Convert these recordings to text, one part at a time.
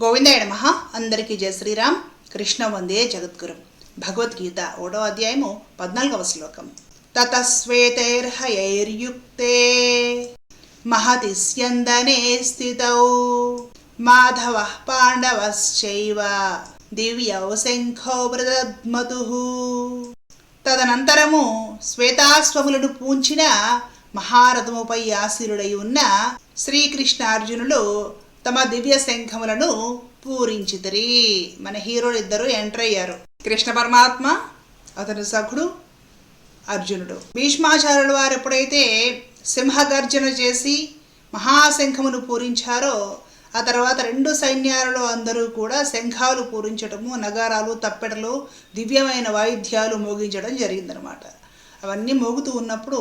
గోవిందాయ నమ. అందరికీ జయ శ్రీరామ్. కృష్ణ వందే జగద్గురు. భగవద్గీత ఓడో అధ్యాయము పద్నాలుగవ శ్లోకం. తతశ్వేతైర్హయైర్యుక్తే మహతిస్యందనే స్థితౌ మాధవ పాండవశ్చైవ దివ్యౌ శంఖో బృదద్మతు తదనంతరము శ్వేతాశ్వములను పూంచిన మహారథముపై ఆశీరుడై ఉన్న శ్రీకృష్ణార్జునులు తమ దివ్య శంఖములను పూరించితిరి. మన హీరోలు ఇద్దరు ఎంటర్ అయ్యారు. కృష్ణ పరమాత్మ అతని సఖుడు అర్జునుడు. భీష్మాచార్యుల వారు ఎప్పుడైతే సింహగర్జన చేసి మహాశంఖమును పూరించారో ఆ తర్వాత రెండు సైన్యాలలో అందరూ కూడా శంఖాలు పూరించడము నగారాలు తప్పెటలు దివ్యమైన వాయిద్యాలు మోగించడం జరిగిందనమాట అవన్నీ మోగుతూ ఉన్నప్పుడు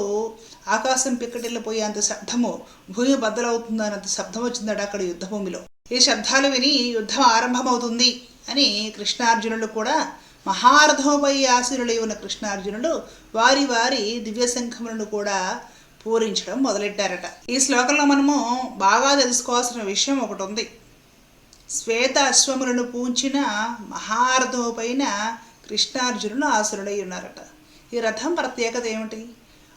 ఆకాశం పిక్కటిల్లిపోయే అంత శబ్దము భూమి బద్దలవుతుందన్నంత శబ్దం వచ్చిందట అక్కడ యుద్ధభూమిలో. ఈ శబ్దాలు విని యుద్ధం ఆరంభమవుతుంది అని కృష్ణార్జునులు కూడా మహారథముపై ఆశీరులై ఉన్న కృష్ణార్జునుడు వారి వారి దివ్య శంఖములను కూడా పూరించడం మొదలెట్టారట. ఈ శ్లోకంలో మనము బాగా తెలుసుకోవాల్సిన విషయం ఒకటి ఉంది శ్వేత అశ్వములను పూంచిన మహారథము పైన కృష్ణార్జునులు ఆసురుడై ఉన్నారట. ఈ రథం ప్రత్యేకత ఏమిటి?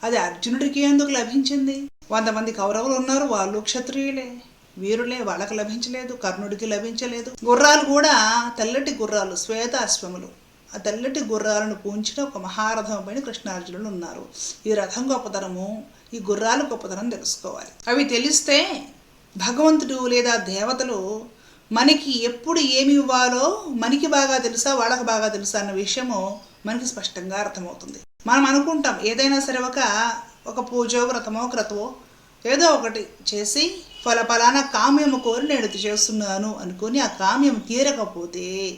అది అర్జునుడికి ఎందుకు లభించింది? వంద మంది కౌరవులు ఉన్నారు వాళ్ళు క్షత్రియులే. వీరులే వాళ్ళకి లభించలేదు కర్ణుడికి లభించలేదు. గుర్రాలు కూడా తెల్లటి గుర్రాలు శ్వేత అశ్వములు. ఆ తెల్లటి గుర్రాలను పూంచిన ఒక మహారథం పైన కృష్ణార్జునులు ఉన్నారు. ఈ రథం గొప్పతనము ఈ గుర్రాలు గొప్పతనం తెలుసుకోవాలి. అవి తెలిస్తే భగవంతుడు లేదా దేవతలు మనకి ఎప్పుడు ఏమి ఇవ్వాలో మనకి బాగా తెలుసా వాళ్ళకి బాగా తెలుసా అన్న విషయము మనకి స్పష్టంగా అర్థమవుతుంది. మనం అనుకుంటాం ఏదైనా సరే ఒక ఒక పూజో వ్రతమో క్రతమో ఏదో ఒకటి చేసి ఫల ఫలానా కామ్యము కోరి నేను చేస్తున్నాను అనుకుని ఆ కామ్యం తీరకపోతే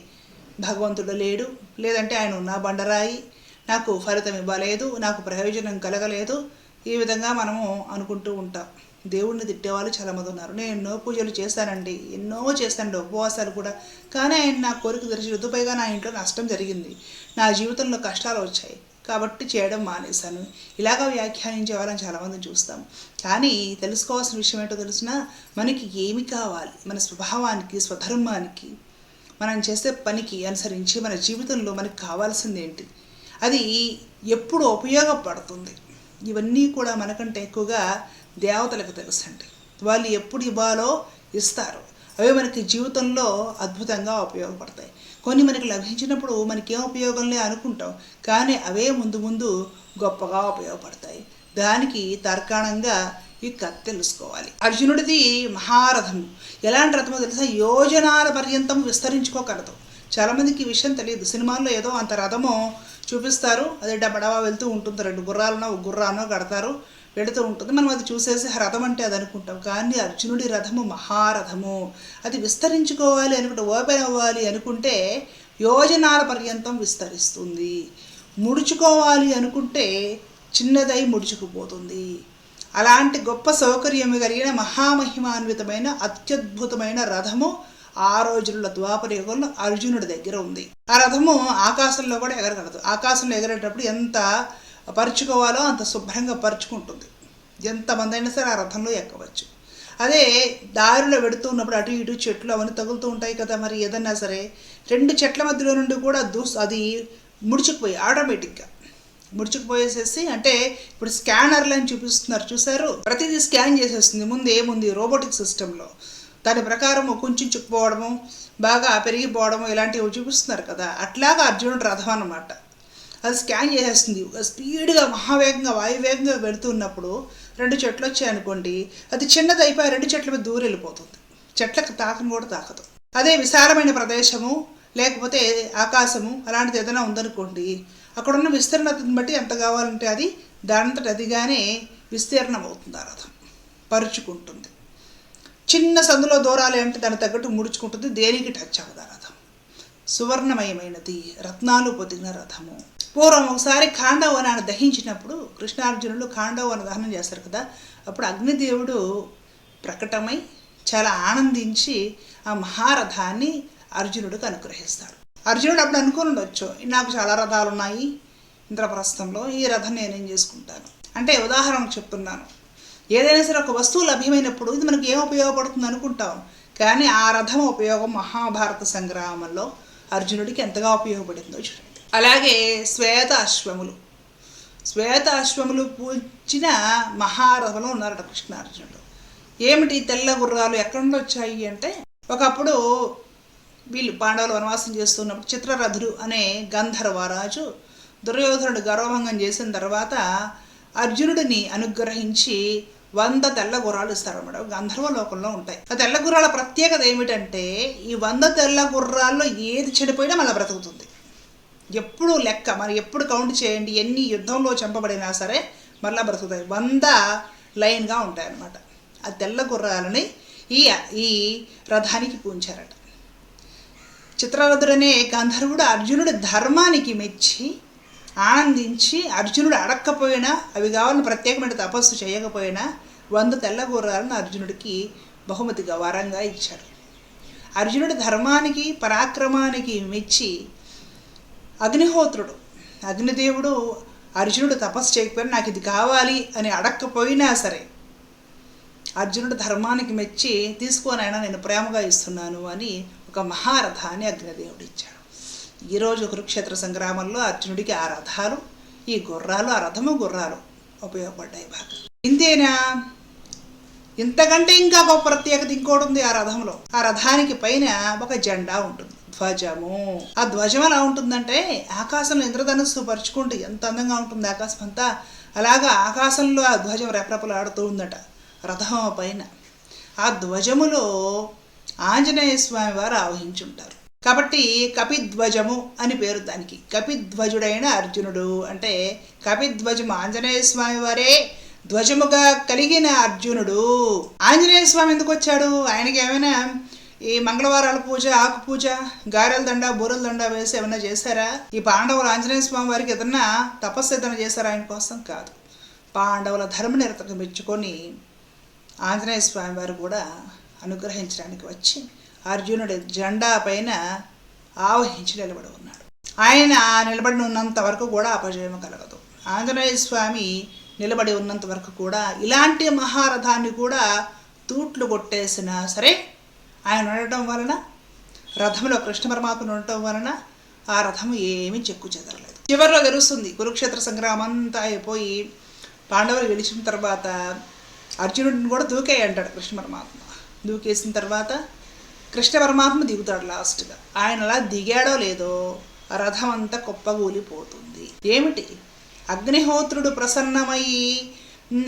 భగవంతుడు లేడు. లేదంటే ఆయన ఉన్న బండరాయి నాకు ఫలితం ఇవ్వలేదు నాకు ప్రయోజనం కలగలేదు. ఈ విధంగా మనము అనుకుంటూ ఉంటాం. దేవుణ్ణి తిట్టేవాళ్ళు చాలామంది ఉన్నారు. నేను ఎన్నో పూజలు చేశానండి. ఎన్నో చేశాను ఉపవాసాలు కూడా. కానీ ఆయన నా కోరిక తెరిచి పైగా నా ఇంట్లో నష్టం జరిగింది. నా జీవితంలో కష్టాలు వచ్చాయి. కాబట్టి చేయడం మానేశాను. ఇలాగా వ్యాఖ్యానించే వాళ్ళని చాలామంది చూస్తాం. కానీ తెలుసుకోవాల్సిన విషయం ఏంటో తెలిసినా మనకి ఏమి కావాలి? మన స్వభావానికి స్వధర్మానికి మనం చేసే పనికి అనుసరించి మన జీవితంలో మనకు కావాల్సింది ఏంటి? అది ఎప్పుడు ఉపయోగపడుతుంది? ఇవన్నీ కూడా మనకంటే ఎక్కువగా దేవతలకు తెలుసండి. వాళ్ళు ఎప్పుడు ఇవ్వాలో ఇస్తారు. అవి మనకి జీవితంలో అద్భుతంగా ఉపయోగపడతాయి. కొన్ని మనకి లభించినప్పుడు మనకేం ఉపయోగంలే అనుకుంటాం. కానీ అవే ముందు ముందు గొప్పగా ఉపయోగపడతాయి. దానికి తర్కాణంగా ఈ కథ తెలుసుకోవాలి. అర్జునుడిది మహారథము ఎలాంటి రథమో తెలుసా? యోజనాల పర్యంతం విస్తరించుకోగలదు చాలామందికి ఈ విషయం తెలియదు. సినిమాల్లో ఏదో అంత రథము చూపిస్తారు. అది డబడవా వెళ్తూ ఉంటుంది. రెండు గుర్రాలనో ఒక గుర్రానో కడతారు. వెళుతూ ఉంటుంది. మనం అది చూసేసి రథం అంటే అది అనుకుంటాం. కానీ అర్జునుడి రథము మహారథము. అది విస్తరించుకోవాలి అనుకుంటే ఓపెన్ అవ్వాలి అనుకుంటే యోజనాల పర్యంతం విస్తరిస్తుంది. ముడుచుకోవాలి అనుకుంటే చిన్నదై ముడుచుకుపోతుంది. అలాంటి గొప్ప సౌకర్యం కలిగిన మహామహిమాన్వితమైన అత్యద్భుతమైన రథము ఆ రోజుల్లో ద్వాపర యుగంలో అర్జునుడి దగ్గర ఉంది. ఆ రథము ఆకాశంలో కూడా ఎగరగలదు. ఆకాశంలో ఎగరేటప్పుడు ఎంత పరుచుకోవాలో అంత శుభ్రంగా పరుచుకుంటుంది. ఎంతమంది అయినా సరే ఆ రథంలో ఎక్కవచ్చు. అదే దారిలో వెడుతున్నప్పుడు అటు ఇటు చెట్లు అవన్నీ తగులుతూ ఉంటాయి కదా మరి ఏదన్నా సరే రెండు చెట్ల మధ్యలో నుండి కూడా దూస్ అది ముడుచుకుపోయి ఆటోమేటిక్గా ముడుచుకుపోయేసేసి అంటే ఇప్పుడు స్కానర్లు అని చూపిస్తున్నారు చూసారు ప్రతిదీ స్కాన్ చేసేస్తుంది. ముందు ఏముంది? రోబోటిక్ సిస్టంలో దాని ప్రకారం కొంచెం కుంచుకుపోవడము బాగా పెరిగిపోవడము ఇలాంటివి చూపిస్తున్నారు కదా. అట్లాగా అర్జునుడు రథం అన్నమాట. అది స్కాన్ చేసేస్తుంది. స్పీడ్గా మహావేగంగా వాయువేగంగా వెళుతున్నప్పుడు రెండు చెట్లు వచ్చాయి అనుకోండి అది చిన్నది అయిపోయి రెండు చెట్ల మీద దూరం వెళ్ళిపోతుంది. చెట్లకు తాకను కూడా తాకదు. అదే విశాలమైన ప్రదేశము లేకపోతే ఆకాశము అలాంటిది ఏదైనా ఉందనుకోండి అక్కడ ఉన్న విస్తీర్ణతను బట్టి ఎంత కావాలంటే అది దానంతట అదిగానే విస్తీర్ణం అవుతుంది ఆ రథం. పరుచుకుంటుంది. చిన్న సందులో దూరాలు అంటే దాని తగ్గట్టు ముడుచుకుంటుంది దేనికి టచ్ అవ్వదు ఆ రథం. సువర్ణమయమైనది. రత్నాలు పొదిగిన రథము. పూర్వం ఒకసారి ఖాండవనాన్ని దహించినప్పుడు కృష్ణార్జునులు ఖాండవన దహనం చేస్తారు కదా అప్పుడు అగ్నిదేవుడు ప్రకటమై చాలా ఆనందించి ఆ మహారథాన్ని అర్జునుడికి అనుగ్రహిస్తాడు. అర్జునుడు అప్పుడు అనుకుని ఉండొచ్చు నాకు చాలా రథాలు ఉన్నాయి ఇంద్రప్రస్థంలో ఈ రథం నేనేం చేసుకుంటాను? అంటే ఉదాహరణకు చెప్తున్నాను. ఏదైనా సరే ఒక వస్తువు లభ్యమైనప్పుడు ఇది మనకి ఏం ఉపయోగపడుతుంది అనుకుంటాం. కానీ ఆ రథం ఉపయోగం మహాభారత సంగ్రామంలో అర్జునుడికి ఎంతగా ఉపయోగపడిందో చూడండి. అలాగే శ్వేత అశ్వములు శ్వేత అశ్వములు పూచిన మహారథంలో ఉన్నారట కృష్ణార్జునుడు. ఏమిటి తెల్ల గుర్రాలు ఎక్కడి నుండి వచ్చాయి అంటే ఒకప్పుడు వీళ్ళు పాండవులు వనవాసం చేస్తున్నప్పుడు చిత్రరథుడు అనే గంధర్వరాజు దుర్యోధనుడు గర్వభంగం చేసిన తర్వాత అర్జునుడిని అనుగ్రహించి వంద తెల్ల గుర్రాలు ఇస్తారన్నమాట గంధర్వ లోకంలో ఉంటాయి. ఆ తెల్ల గుర్రాల ప్రత్యేకత ఏమిటంటే ఈ వంద తెల్ల గుర్రాల్లో ఏది చెడిపోయినా మళ్ళీ బ్రతుకుతుంది. ఎప్పుడు లెక్క మరి ఎప్పుడు కౌంట్ చేయండి ఎన్ని యుద్ధంలో చంపబడినా సరే మళ్ళీ బ్రతుకుతాయి. వంద లైన్గా ఉంటాయి అన్నమాట ఆ తెల్ల గుర్రాలని ఈ ఈ రథానికి పూంచారట. చిత్రరథుడనే గంధర్వుడు అర్జునుడి ధర్మానికి మెచ్చి ఆనందించి అర్జునుడు అడక్కపోయినా అవి కావాలని ప్రత్యేకమైన తపస్సు చేయకపోయినా వంద తెల్ల గుర్రాలను అర్జునుడికి బహుమతిగా వరంగా ఇచ్చాడు అర్జునుడి ధర్మానికి పరాక్రమానికి మెచ్చి అగ్నిహోత్రుడు అగ్నిదేవుడు అర్జునుడు తపస్సు చేయకపోయినా నాకు ఇది కావాలి అని అడక్కపోయినా సరే అర్జునుడు ధర్మానికి మెచ్చి తీసుకోనైనా నేను ప్రేమగా ఇస్తున్నాను అని ఒక మహారథాన్ని అగ్నిదేవుడు ఇచ్చాడు. ఈరోజు కురుక్షేత్ర సంగ్రామంలో అర్జునుడికి ఆ రథాలు ఈ గుర్రాలు ఆ రథము గుర్రాలు ఉపయోగపడ్డాయి బాగా ఇంతేనా? ఇంతకంటే ఇంకా గొప్ప ప్రత్యేకత ఇంకోటి ఉంది ఆ రథంలో ఆ రథానికి పైన ఒక జెండా ఉంటుంది. ధ్వజము. ఆ ధ్వజం ఎలా ఉంటుందంటే ఆకాశంలో ఇంద్రధనుస్సు పరుచుకుంటూ ఎంత అందంగా ఉంటుంది ఆకాశం అంతా. అలాగా ఆకాశంలో ఆ ధ్వజం రెపరెపలాడుతూ ఉందట రథం పైన. ఆ ధ్వజములో ఆంజనేయ స్వామి వారు ఆవహించుంటారు. కాబట్టి కపిధ్వజము అని పేరు దానికి. కపిధ్వజుడైన అర్జునుడు అంటే కపిధ్వజము ఆంజనేయ స్వామి వారే ధ్వజముగా కలిగిన అర్జునుడు. ఆంజనేయ స్వామి ఎందుకు వచ్చాడు? ఆయనకి ఏమైనా ఈ మంగళవారాల పూజ ఆకు పూజ గారెల దండ బూరెల దండ వేసి ఏమైనా చేశారా? ఈ పాండవులు ఆంజనేయ స్వామి వారికి ఏదన్నా తపస్సు ఏదైనా చేశారా? ఆయన కోసం కాదు. పాండవుల ధర్మ నిరతకు మెచ్చుకొని ఆంజనేయ స్వామి వారు కూడా అనుగ్రహించడానికి వచ్చి అర్జునుడి జెండా పైన ఆవహించి నిలబడి ఉన్నాడు. ఆయన నిలబడి ఉన్నంత వరకు కూడా అపజయం కలగదు. ఆంజనేయ స్వామి నిలబడి ఉన్నంత వరకు కూడా ఇలాంటి మహారథాన్ని కూడా తూట్లు కొట్టేసినా సరే ఆయన ఉండటం వలన రథంలో కృష్ణ పరమాత్మ ఉండటం వలన ఆ రథం ఏమీ చెక్కు చెదరలేదు. చివరిలో తెలుస్తుంది కురుక్షేత్ర సంగ్రామం అంతా అయిపోయి పాండవులు గెలిచిన తర్వాత అర్జునుడిని కూడా దూకే అంటాడు కృష్ణ పరమాత్మ. దూకేసిన తర్వాత కృష్ణ పరమాత్మ దిగుతాడు లాస్ట్గా. ఆయన అలా దిగాడో లేదో రథం అంతా కుప్పగూలిపోతుంది ఏమిటి? అగ్నిహోత్రుడు ప్రసన్నమయ్యి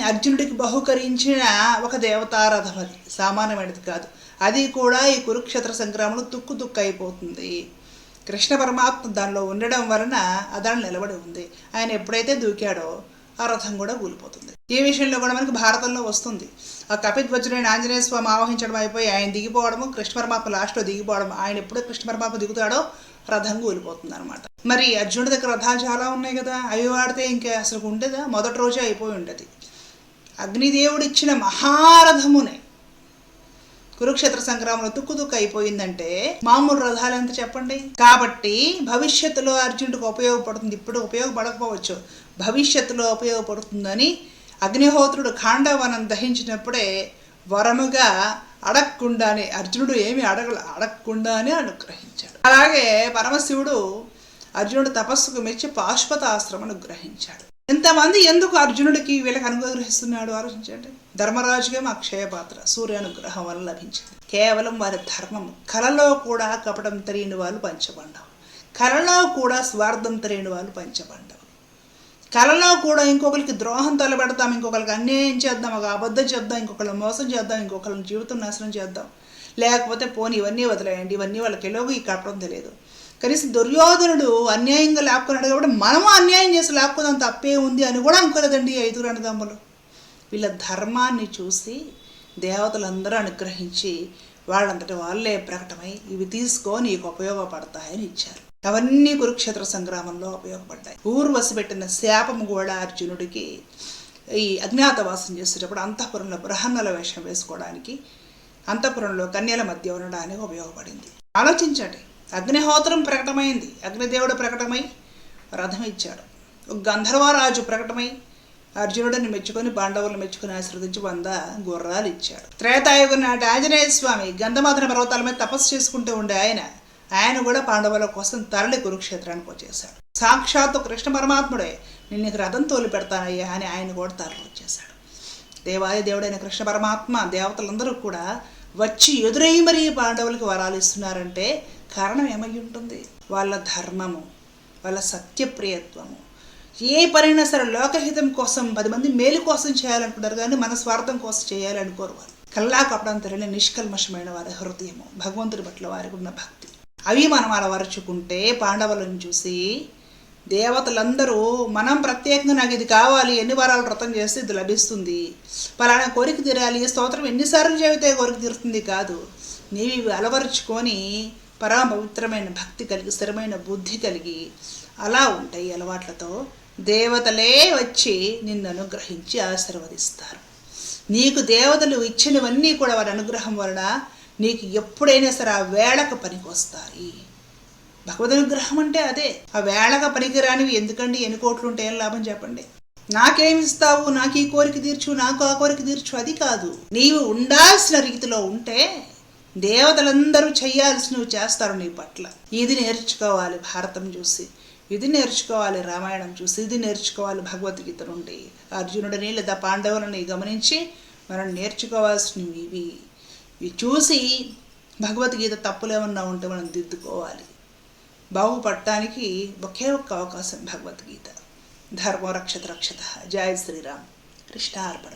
అర్జునుడికి బహుకరించిన ఒక దేవతారథం అది. సామాన్యమైనది కాదు. అది కూడా ఈ కురుక్షేత్ర సంగ్రామంలో తుక్కు తుక్కు అయిపోతుంది. కృష్ణ పరమాత్మ దానిలో ఉండడం వలన అదాన్ని నిలబడి ఉంది. ఆయన ఎప్పుడైతే దూకాడో ఆ రథం కూడా కూలిపోతుంది. ఈ విషయంలో కూడా మనకి భారతంలో వస్తుంది. ఆ కపిధ్వజుడైన ఆంజనేయ స్వామి ఆవహించడం అయిపోయి ఆయన దిగిపోవడము కృష్ణ పరమాత్మ లాస్ట్లో దిగిపోవడం ఆయన ఎప్పుడు కృష్ణ పరమాత్మ దిగుతాడో రథం కూలిపోతుంది అనమాట మరి అర్జునుడి దగ్గర రథాలు చాలా ఉన్నాయి కదా అవి వాడితే ఇంకా అసలు ఉండేదా? మొదటి రోజే అయిపోయి ఉంటుంది. అగ్నిదేవుడు ఇచ్చిన మహారథమునే కురుక్షేత్ర సంగ్రామంలో తుక్కుతుక్కు అయిపోయిందంటే మామూలు రథాలు ఎంత చెప్పండి? కాబట్టి భవిష్యత్తులో అర్జునుడికి ఉపయోగపడుతుంది. ఇప్పుడు ఉపయోగపడకపోవచ్చు. భవిష్యత్తులో ఉపయోగపడుతుందని అగ్నిహోత్రుడు ఖాండవనం దహించినప్పుడే వరముగా అడగకుండానే అర్జునుడు ఏమి అడగల అడగకుండానే అనుగ్రహించాడు. అలాగే పరమశివుడు అర్జునుడు తపస్సుకు మెచ్చి పార్శ్వతాశ్రమను గ్రహించాడు ఇంతమంది ఎందుకు అర్జునుడికి వీళ్ళకి అనుగ్రహిస్తున్నాడు? ఆలోచించండి. ధర్మరాజుకేమో అక్షయ పాత్ర సూర్యానుగ్రహం వల్ల లభించింది. కేవలం వారి ధర్మం కలలో కూడా కపటం తెలియని వాళ్ళు పంచబండవు కలలో కూడా స్వార్థం తెలియని వాళ్ళు పంచబండవు కలలో కూడా ఇంకొకరికి ద్రోహం తలబెడతాం ఇంకొకరికి అన్యాయం చేద్దాం ఒక అబద్ధం చేద్దాం ఇంకొకరిని మోసం చేద్దాం ఇంకొకరిని జీవితం నాశనం చేద్దాం. లేకపోతే పోనీ ఇవన్నీ వదిలేయండి ఇవన్నీ వాళ్ళకి ఎలాగో ఈ కప్పడం తెలియదు. కనీసం దుర్యోధనుడు అన్యాయంగా లాక్కున్నాడు కాబట్టి మనము అన్యాయం చేసి లాక్కున్నాం తప్పే ఉంది అని కూడా అనుకోలేదండి ఈ ఐదుగురు అన్నదమ్ములు. వీళ్ళ ధర్మాన్ని చూసి దేవతలందరూ అనుగ్రహించి వాళ్ళంతటి వాళ్ళే ప్రకటమై ఇవి తీసుకో నీకు ఉపయోగపడతాయని ఇచ్చారు. అవన్నీ కురుక్షేత్ర సంగ్రామంలో ఉపయోగపడ్డాయి. ఊర్వశి పెట్టిన శాపం కూడా అర్జునుడికి ఈ అజ్ఞాతవాసం చేసేటప్పుడు అంతఃపురంలో బృహన్నల వేషం వేసుకోవడానికి అంతఃపురంలో కన్యల మధ్య ఉండడానికి ఉపయోగపడింది. ఆలోచించండి. అగ్నిహోత్రం ప్రకటమైంది. అగ్నిదేవుడు ప్రకటమై రథం ఇచ్చాడు. ఒక గంధర్వరాజు ప్రకటమై అర్జునుడిని మెచ్చుకొని పాండవులను మెచ్చుకొని ఆశీర్వదించి వంద గుర్రాలు ఇచ్చాడు. త్రేతాయుగం నాటి ఆంజనేయ స్వామి గంధమాధన పర్వతాల మీద తపస్సు చేసుకుంటూ ఉండే ఆయన ఆయన కూడా పాండవుల కోసం తరలి కురుక్షేత్రానికి వచ్చేశాడు. సాక్షాత్తు కృష్ణ పరమాత్ముడే నిన్ను నీకు రథం తోలి పెడతానయ్యా అని ఆయన కూడా తరలి వచ్చేశాడు. దేవాది దేవుడైన కృష్ణ పరమాత్మ దేవతలందరూ కూడా వచ్చి ఎదురై మరీ పాండవులకు వరాలు ఇస్తున్నారంటే కారణం ఏమై ఉంటుంది? వాళ్ళ ధర్మము వాళ్ళ సత్యప్రియత్వము. ఏ పనైనా సరే లోకహితం కోసం పది మంది మేలు కోసం చేయాలనుకుంటారు కానీ మన స్వార్థం కోసం చేయాలనుకోరు వారు కల్లా తెలియని నిష్కల్మషమైన వారి హృదయము భగవంతుడి పట్ల వారికి ఉన్న భక్తి. అవి మనం అలవరుచుకుంటే పాండవులను చూసి దేవతలందరూ మనం ప్రత్యేకంగా నాకు ఇది కావాలి ఎన్ని వారాలు వ్రతం చేస్తే ఇది లభిస్తుంది? పలానా కోరిక తీరాలి స్తోత్రం ఎన్నిసార్లు చెబితే కోరిక తీరుతుంది కాదు. నీవి ఇవి అలవరుచుకొని పరాపవిత్రమైన భక్తి కలిగి స్థిరమైన బుద్ధి కలిగి అలా ఉంటాయి అలవాట్లతో దేవతలే వచ్చి నిన్ను అనుగ్రహించి ఆశీర్వదిస్తారు. నీకు దేవతలు ఇచ్చినవన్నీ కూడా వారి అనుగ్రహం వలన నీకు ఎప్పుడైనా సరే ఆ వేళకు పనికొస్తాయి. భగవద్ అనుగ్రహం అంటే అదే. ఆ వేళగా పనికిరానివి ఎందుకండి? ఎన్ని కోట్లు ఉంటే ఏం లాభం చెప్పండి? నాకేమిస్తావు నాకు ఈ కోరిక తీర్చు నాకు ఆ కోరిక తీర్చు అది కాదు. నీవు ఉండాల్సిన రీతిలో ఉంటే దేవతలందరూ చేయాల్సినవి చేస్తారు నీ పట్ల. ఇది నేర్చుకోవాలి భారతం చూసి. ఇది నేర్చుకోవాలి రామాయణం చూసి. ఇది నేర్చుకోవాలి భగవద్గీత నుండి అర్జునుడిని లేదా పాండవులని గమనించి మనం నేర్చుకోవాల్సినవి ఇవి. ఇవి చూసి భగవద్గీత తప్పులేమన్నా ఉంటే మనం దిద్దుకోవాలి. బాగుపడటానికి ఒకే ఒక్క అవకాశం భగవద్గీత. ధర్మ రక్షత రక్షత. జయ శ్రీరామ్. కృష్ణార్పణ.